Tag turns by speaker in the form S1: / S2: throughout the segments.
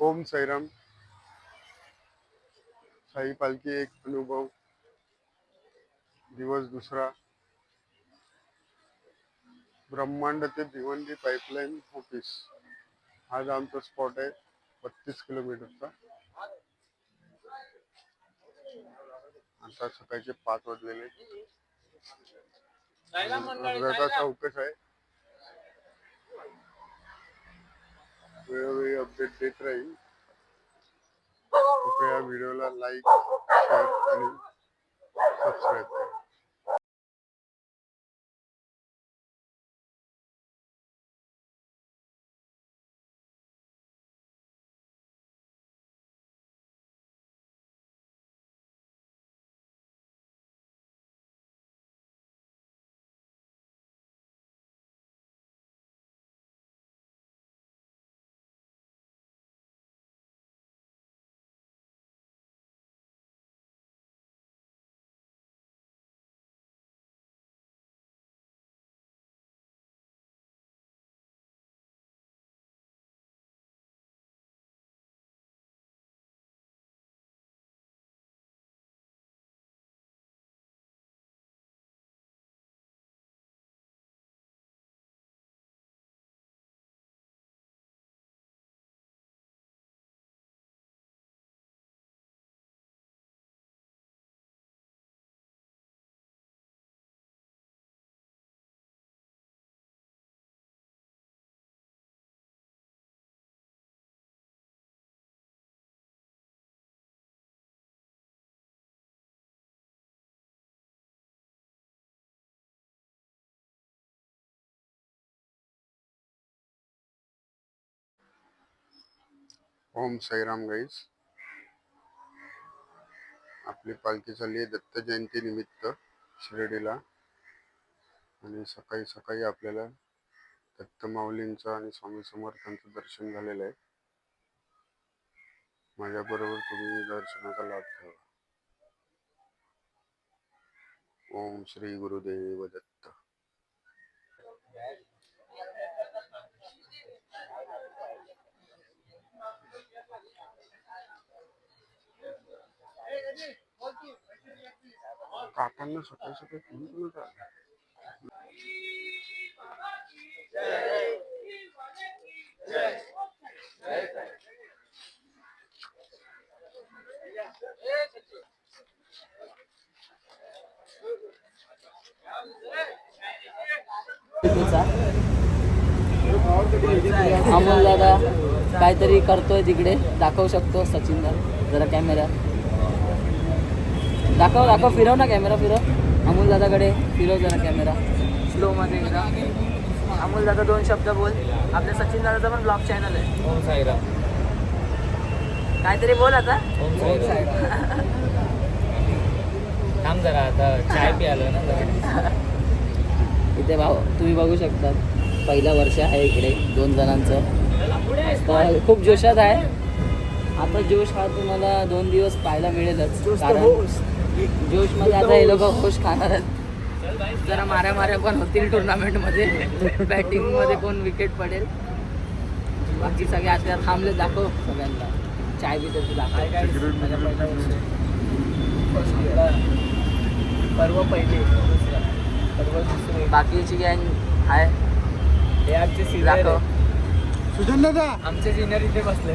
S1: ओम साईराम साई पालखी एक अनुभव। दिवस दुसरा। ब्रह्मांड ते भिवंडी पाईपलाईन ऑफिस आज आमचा स्पॉट आहे बत्तीस किलोमीटरचा. आता सकाळचे पाच वाजलेले चौकश आहे. वेळोवेळी अपडेट देत राहील. कृपया व्हिडिओला लाईक शेअर आणि सबस्क्राईब ओम साईराम गाईस आपली पालखी चालली आहे दत्त जयंतीनिमित्त शिर्डीला. आणि सकाळी सकाळी आपल्याला दत्त माऊलींचं आणि स्वामी समर्थांचं दर्शन झालेलं आहे. माझ्याबरोबर तुम्ही दर्शनाचा लाभ घ्यावा ओम श्री गुरुदेव दत्त. काकांना सकाळी सकाळी फोन केला होता.
S2: अमोल दादा काहीतरी करतोय तिकडे दाखवू शकतो सचिन जरा कॅमेरा दाखव दाखव फिरव ना कॅमेरा फिरव. अमोल दादाकडे फिरव जरा कॅमेरा स्लो मध्ये एकदा. अमोल दादा दोन शब्द बोल. आपल्या सचिन दादाचा पण ब्लॉग चॅनल आहे.
S3: ओम साईराम.
S2: काहीतरी बोल आता.
S3: ओम साईराम. थांब जरा आता चाय प्यालो ना जरा.
S2: इथे भाऊ तुम्ही बघू शकता. पहिलं वर्ष आहे इकडे दोन जणांचं. तर खूप जोशात आहे. आता जोश हा तुम्हाला दोन दिवस पाहायला मिळेलच. कारण जोशमध्ये आता हे लोक खुश खाणार आहेत. जरा माऱ्या माऱ्या पण होतील टुर्नामेंटमध्ये बॅटिंगमध्ये कोण विकेट पडेल. बाकी सगळे आता थांबले दाखव सगळ्यांना. चाय बी त्याची
S3: पर्व पहिले. पर्व दुसरे.
S2: बाकीची गँग आहे
S3: हे आमचे सिनियर
S2: दाखव.
S1: सुजन दादा.
S3: आमचे सिनियर इथे बसले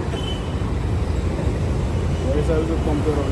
S2: esa es otra.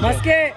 S4: Basket!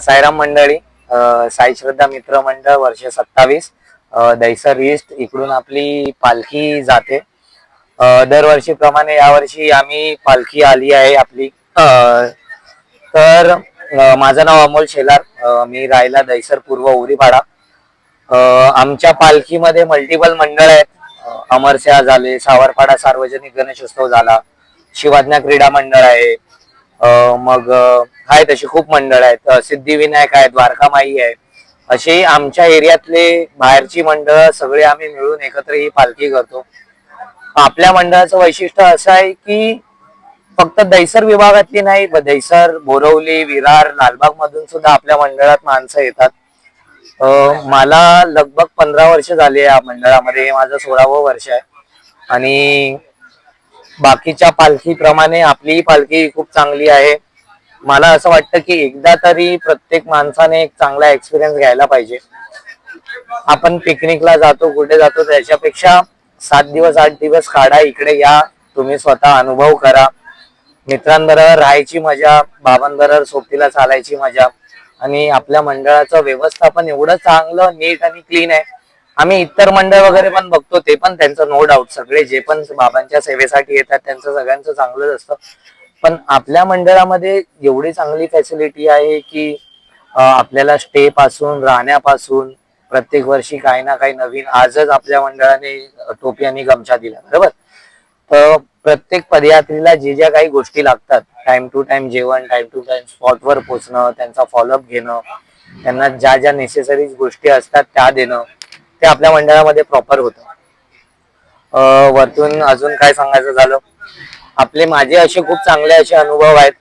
S4: Sairam मंडळी साई श्रद्धा मित्र मंडळ वर्ष सत्तावीस. दैसर ईस्ट इकडून आपली पालखी जाते. दरवर्षीप्रमाणे यावर्षी आम्ही पालखी आली आहे आपली. तर माझं नाव अमोल शेलार. मी राहिला दैसर पूर्व उरीपाडा. आमच्या पालखीमध्ये मल्टिपल मंडळ आहेत. अमरस्या झाले सावरपाडा सार्वजनिक गणेशोत्सव झाला. शिवाज्ञा क्रीडा मंडळ आहे. मग आहेत अशी खूप मंडळ आहेत. सिद्धिविनायक आहे द्वारकामाई आहे अशी आमच्या एरियातले बाहेरची मंडळ सगळे आम्ही मिळून एकत्र ही पालखी करतो. आपल्या मंडळाचं वैशिष्ट्य असं आहे की फक्त दैसर विभागातली नाही दैसर बोरवली विरार लालबाग मधून सुद्धा आपल्या मंडळात माणसं येतात. मला लगभग पंधरा वर्ष झाली या मंडळामध्ये. हे माझं सोळावं वर्ष आहे. आणि बाकीच्या पालखीप्रमाणे आपलीही पालखी खूप चांगली आहे. मला असं वाटतं की एकदा तरी प्रत्येक माणसाने एक चांगला एक्सपिरियन्स घ्यायला पाहिजे. आपण पिकनिकला जातो कुठे जातो त्याच्यापेक्षा सात दिवस आठ दिवस काढा इकडे या तुम्ही स्वतः अनुभव करा. मित्रांबरोबर राहायची मजा बाबांबरोबर सोबतीला चालायची मजा आणि आपल्या मंडळाचं व्यवस्थापन एवढं चांगलं नीट आणि क्लीन आहे. आम्ही इतर मंडळ वगैरे पण बघतो ते पण त्यांचं नो डाऊट सगळे जे पण बाबांच्या सेवेसाठी येतात त्यांचं सगळ्यांचं चांगलंच असतं. पण आपल्या मंडळामध्ये एवढी चांगली फॅसिलिटी आहे की आपल्याला स्टे पासून राहण्यापासून प्रत्येक वर्षी काही ना काही नवीन आजच आपल्या मंडळाने टोपी आणि गमछा दिला बरोबर? तर प्रत्येक पदयात्रीला जे ज्या काही गोष्टी लागतात टाइम टू टाइम जेवण टाइम टू टाइम स्पॉटवर पोचणं त्यांचा फॉलोअप घेणं त्यांना ज्या ज्या नेसेसरी गोष्टी असतात त्या देणं ते आपल्या मंडळामध्ये प्रॉपर होतं. वरतून अजून काय सांगायचं झालं? आपले माझे असे खूप चांगले असे अनुभव आहेत.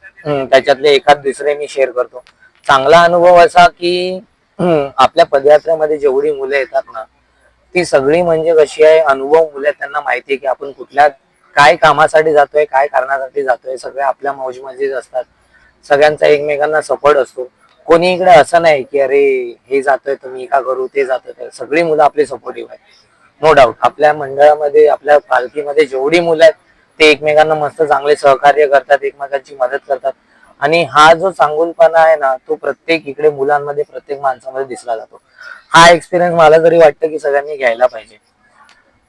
S4: त्याच्यातले एखाद दुसरे मी शेअर करतो. चांगला अनुभव असा की आपल्या पदयात्रेमध्ये जेवढी मुलं येतात ना ती सगळी म्हणजे कशी आहे अनुभव मुलं त्यांना माहिती आहे की आपण कुठल्या काय कामासाठी जातोय काय कारणासाठी जातोय सगळे आपल्या मौजमजेच असतात. सगळ्यांचा एकमेकांना सपोर्ट असतो. कोणी इकडे असं नाही की अरे हे जातोय तुम्ही का करू ते जातोय. तर सगळी मुलं आपली सपोर्टिव्ह आहेत. नो डाऊट आपल्या मंडळामध्ये आपल्या पालखीमध्ये जेवढी मुलं आहेत ते एकमेकांना मस्त चांगले सहकार्य करतात एकमेकांची मदत करतात. आणि हा जो चांगुलपणा आहे ना तो प्रत्येक इकडे मुलांमध्ये प्रत्येक माणसामध्ये दिसला जातो. हा एक्सपिरियन्स मला तरी वाटतं की सगळ्यांनी घ्यायला पाहिजे.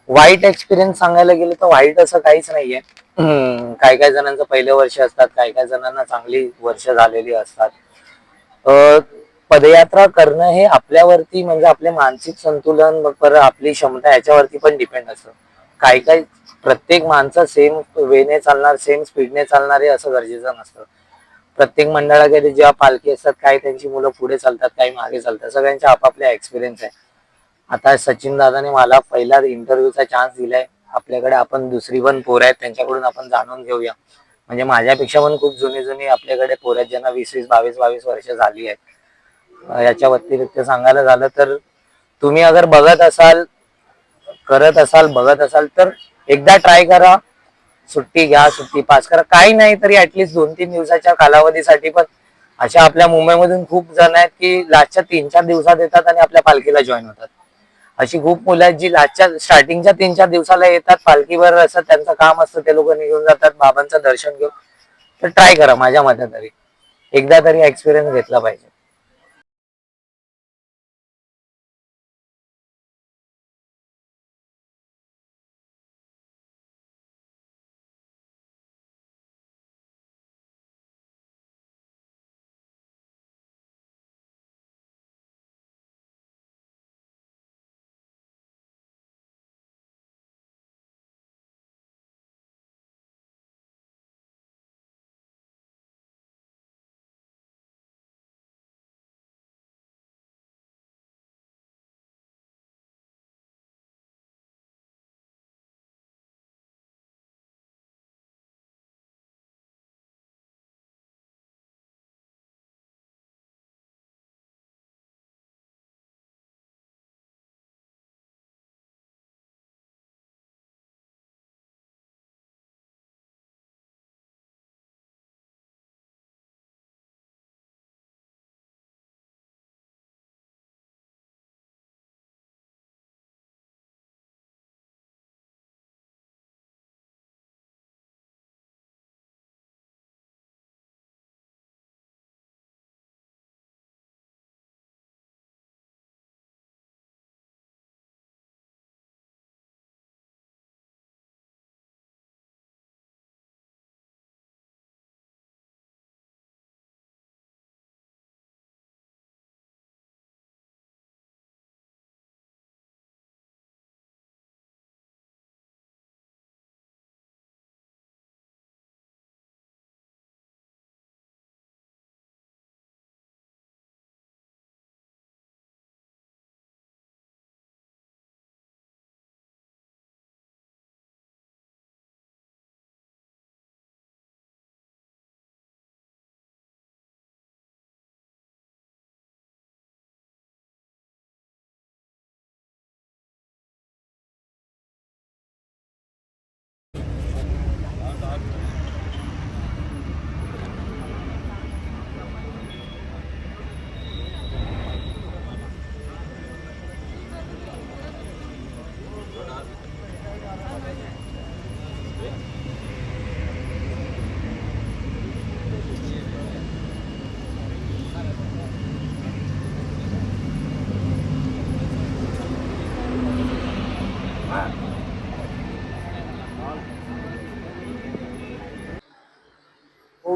S4: वाईट एक्सपिरियन्स सांगायला गेलं तर वाईट असं काहीच नाहीये. काही काय काय जणांचं पहिले वर्ष असतात काय काय जणांना चांगली वर्ष झालेली असतात. पदयात्रा करणं हे आपल्यावरती म्हणजे आपले मानसिक संतुलन पर आपली क्षमता याच्यावरती पण डिपेंड असतं. काही काही प्रत्येक माणसं सेम वेने चालणार सेम स्पीडने चालणार हे असं गरजेचं नसतं. प्रत्येक मंडळाकडे जेव्हा पालखी असतात काही त्यांची मुलं पुढे चालतात काही मागे चालतात सगळ्यांच्या आपापल्या एक्सपिरियन्स आहे. आता सचिन दादाने मला पहिला इंटरव्ह्यूचा चान्स दिलाय. आपल्याकडे आपण दुसरी पण पोरं आहेत त्यांच्याकडून आपण जाणून घेऊया. म्हणजे माझ्यापेक्षा पण खूप जुनी जुनी आपल्याकडे पोरं ज्यांना वीस वीस बावीस बावीस वर्ष झाली आहेत. याच्या व्यतिरिक्त सांगायला झालं तर तुम्ही अगर बघत असाल करत असाल बघत असाल तर एकदा ट्राय करा. सुट्टी घ्या सुट्टी पास करा. काही नाही तरी ऍटलिस्ट दोन तीन दिवसाच्या कालावधीसाठी पण अशा आपल्या मुंबईमधून खूप जण आहेत की लास्टच्या तीन चार दिवसात येतात आणि आपल्या पालखीला जॉईन होतात. अशी खूप मुलं आहेत जी लास्टच्या स्टार्टिंगच्या तीन चार दिवसाला येतात पालखीवर असं त्यांचं काम असतं ते लोक निघून जातात बाबांचं दर्शन घेऊन. तर ट्राय करा माझ्या मते तरी. एकदा तरी एक्सपिरियन्स घेतला पाहिजे.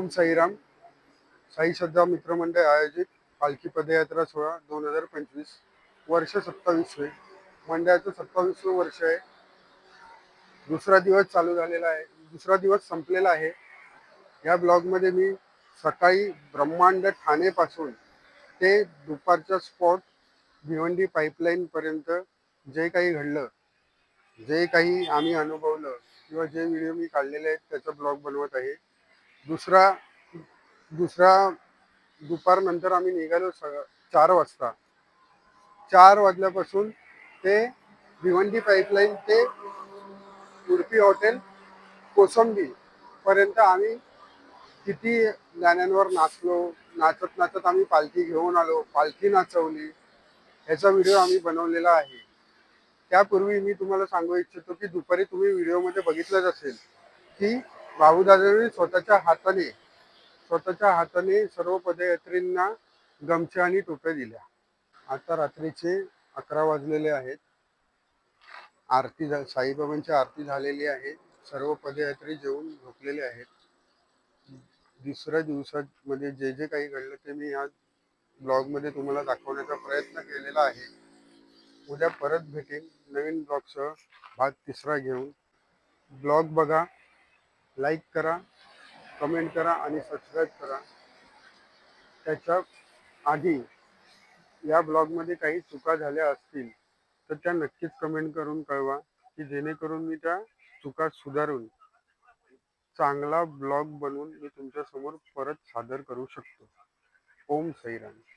S1: ओम साईराम साई श्रद्धा मित्रमंडळ आयोजित पालखी पदयात्रा सोहळा दोन हजार पंचवीस वर्ष सत्तावीसवे. मंडळाचं सत्तावीसवं वर्ष आहे. दुसरा दिवस चालू झालेला आहे. दुसरा दिवस संपलेला आहे. या ब्लॉगमध्ये मी सकाळी ब्रह्मांड ठाणेपासून ते दुपारच्या स्पॉट भिवंडी पाईपलाईनपर्यंत जे काही घडलं जे काही आम्ही अनुभवलं किंवा जे व्हिडिओ मी काढलेले आहेत त्याचा ब्लॉग बनवत आहे दुसरा दुसरा दुपारनंतर आम्ही निघालो स चार वाजता. चार वाजल्यापासून ते भिवंडी पाईपलाईन ते उडपी हॉटेल कोसंबी पर्यंत आम्ही किती गाण्यांवर नाचलो नाचत नाचत आम्ही पालखी घेऊन आलो पालखी नाचवली. ह्याचा व्हिडिओ आम्ही बनवलेला आहे. त्यापूर्वी मी तुम्हाला सांगू इच्छितो की दुपारी तुम्ही व्हिडिओमध्ये बघितलंच असेल की बाबूदादांनी स्वतःच्या हाताने स्वतःच्या हाताने सर्व पदयात्रींना गमछा आणि टोप्या दिल्या. आता रात्रीचे अकरा वाजलेले आहेत. आरती झा- साईबाबांची आरती झालेली आहे. सर्व पदयात्री जेवून झोपलेले आहेत. दुसऱ्या दिवसामध्ये जे जे काही घडलं ते मी या ब्लॉगमध्ये तुम्हाला दाखवण्याचा प्रयत्न केलेला आहे. उद्या परत भेटेन नवीन ब्लॉगसह. भाग तिसरा घेऊन. ब्लॉग बघा. लाईक करा कमेंट करा आणि सबस्क्राईब करा. त्याच्या आधी या ब्लॉगमध्ये काही चुका झाल्या असतील तर त्या नक्कीच कमेंट करून कळवा की जेणेकरून मी त्या चुका सुधारून चांगला ब्लॉग बनवून मी तुमच्यासमोर परत सादर करू शकतो. ओम सैराम.